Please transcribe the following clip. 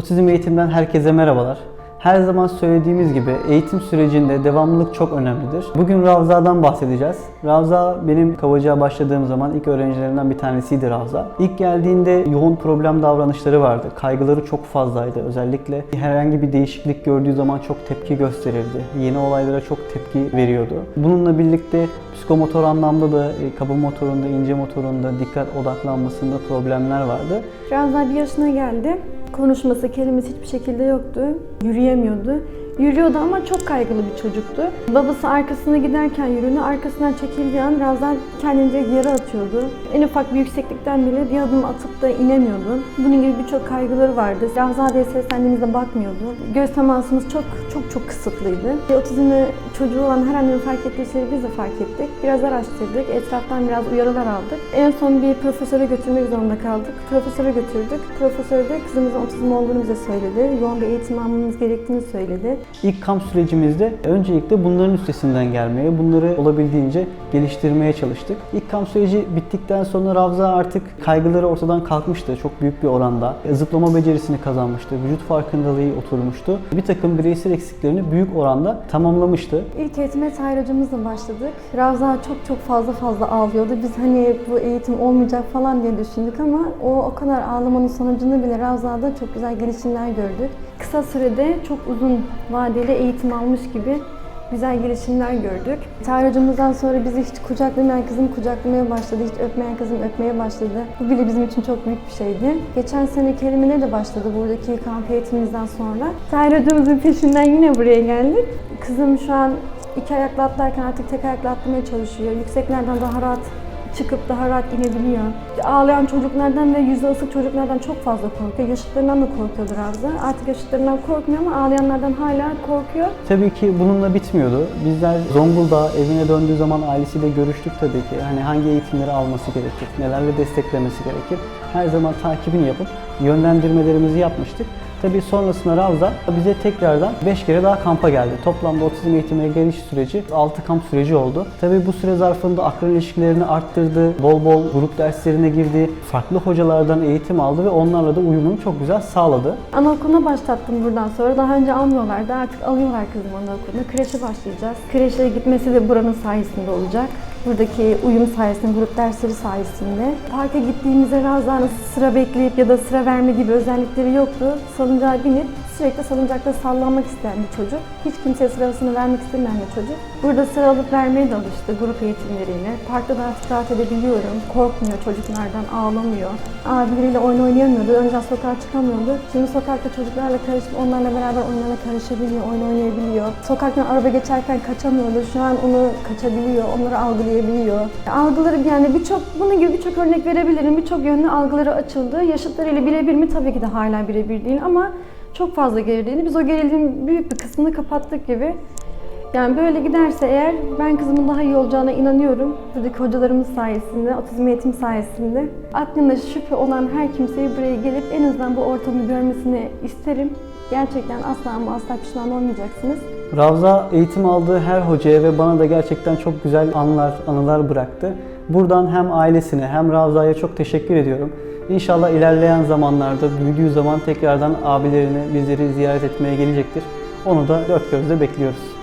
Otizm eğitimden herkese merhabalar. Her zaman söylediğimiz gibi eğitim sürecinde devamlılık çok önemlidir. Bugün Ravza'dan bahsedeceğiz. Ravza benim Kavacığa başladığım zaman ilk öğrencilerimden bir tanesiydi Ravza. İlk geldiğinde yoğun problem davranışları vardı. Kaygıları çok fazlaydı. Özellikle herhangi bir değişiklik gördüğü zaman çok tepki gösterirdi. Yeni olaylara çok tepki veriyordu. Bununla birlikte psikomotor anlamda da e, kaba motorunda, ince motorunda, dikkat odaklanmasında problemler vardı. Ravza bir yaşına geldi. Konuşması, kelimesi hiçbir şekilde yoktu. Yürüyemiyordu. Yürüyordu ama çok kaygılı bir çocuktu. Babası arkasına giderken yürüğünü arkasından çekildiği an Ravza kendince yere atıyordu. En ufak bir yükseklikten bile bir adım atıp da inemiyordu. Bunun gibi birçok kaygıları vardı. Ravza diye seslendiğimizde bakmıyordu. Göz temasımız çok çok çok kısıtlıydı. Otizmli çocuğu olan her annenin fark ettiği şeyi biz de fark ettik. Biraz araştırdık, etraftan biraz uyarılar aldık. En son bir profesöre götürmek zorunda kaldık. Profesöre götürdük. Profesör de kızımızın otizm olduğunu bize söyledi. Yoğun bir eğitim almamız gerektiğini söyledi. İlk kamp sürecimizde öncelikle bunların üstesinden gelmeye, bunları olabildiğince geliştirmeye çalıştık. İlk kamp süreci bittikten sonra Ravza artık kaygıları ortadan kalkmıştı çok büyük bir oranda. Zıplama becerisini kazanmıştı, vücut farkındalığı oturmuştu. Bir takım bireysel eksiklerini büyük oranda tamamlamıştı. İlk eğitime sayracımızla başladık. Ravza çok çok fazla fazla ağlıyordu. Biz hani bu eğitim olmayacak falan diye düşündük ama o o kadar ağlamanın sonucunda bile Ravza'da çok güzel gelişimler gördük. Kısa sürede çok uzun vadeli eğitim almış gibi güzel gelişimler gördük. Sayracımızdan sonra bizi hiç kucaklamayan kızım kucaklamaya başladı, hiç öpmeyen kızım öpmeye başladı. Bu bile bizim için çok büyük bir şeydi. Geçen sene Kerimine de başladı buradaki kamp eğitimimizden sonra. Sayracımızın peşinden yine buraya geldik. Kızım şu an iki ayakla atlarken artık tek ayakla atlamaya çalışıyor. Yükseklerden daha rahat çıkıp daha rahat inebiliyor. Ağlayan çocuklardan ve yüzü ısık çocuklardan çok fazla korkuyor. Yaşıtlarından da korkuyordur Ravza. Artık yaşıtlarından korkmuyor ama ağlayanlardan hala korkuyor. Tabii ki bununla bitmiyordu. Bizler Zonguldak'a evine döndüğü zaman ailesiyle görüştük tabii ki. Hani hangi eğitimleri alması gerekir, nelerle desteklemesi gerekir. Her zaman takibini yapıp yönlendirmelerimizi yapmıştık. Tabii sonrasında Ravza bize tekrardan 5 kere daha kampa geldi. Toplamda otizm eğitimine geliş süreci 6 kamp süreci oldu. Tabii bu süre zarfında akran ilişkilerini arttırdı, bol bol grup derslerine girdi, farklı hocalardan eğitim aldı ve onlarla da uyumunu çok güzel sağladı. Anaokuluna başlattım buradan sonra. Daha önce almıyorlardı. Artık alıyorlar kızım anaokuluna. Kreşe başlayacağız. Kreşe gitmesi de buranın sayesinde olacak. Buradaki uyum sayesinde, grup dersleri sayesinde. Parka gittiğimizde Ravza'nın sıra bekleyip ya da sıra verme gibi özellikleri yoktu. Salıncağa binip sürekli salıncakta sallanmak isteyen bir çocuk. Hiç kimseye sırasını vermek istemeyen bir çocuk. Burada sıra alıp vermeye de alıştı grup eğitimleriyle. Parkta artık rahat edebiliyorum. Korkmuyor çocuklardan, ağlamıyor. Abileriyle oyun oynayamıyordu. Önceden sokağa çıkamıyordu. Şimdi sokakta çocuklarla karışıp onlarla beraber oyunlara karışabiliyor, oyun oynayabiliyor. Sokaktan araba geçerken kaçamıyordu. Şu an onu kaçabiliyor, onları algılayabiliyor. Algıları yani birçok, bunun gibi birçok örnek verebilirim. Birçok yönlü algıları açıldı. Yaşıtlarıyla birebir mi? Tabii ki de hala birebir değil ama çok fazla gerildiğini, biz o gerildiğin büyük bir kısmını kapattık gibi. Yani böyle giderse eğer ben kızımın daha iyi olacağına inanıyorum. Buradaki hocalarımız sayesinde, otizm eğitim sayesinde. Aklında şüphe olan her kimseyi buraya gelip en azından bu ortamı görmesini isterim. Gerçekten asla ama asla pişman olmayacaksınız. Ravza eğitim aldığı her hocaya ve bana da gerçekten çok güzel anılar, anılar bıraktı. Buradan hem ailesine hem Ravza'ya çok teşekkür ediyorum. İnşallah ilerleyen zamanlarda büyüdüğü zaman tekrardan abilerini, bizleri ziyaret etmeye gelecektir. Onu da dört gözle bekliyoruz.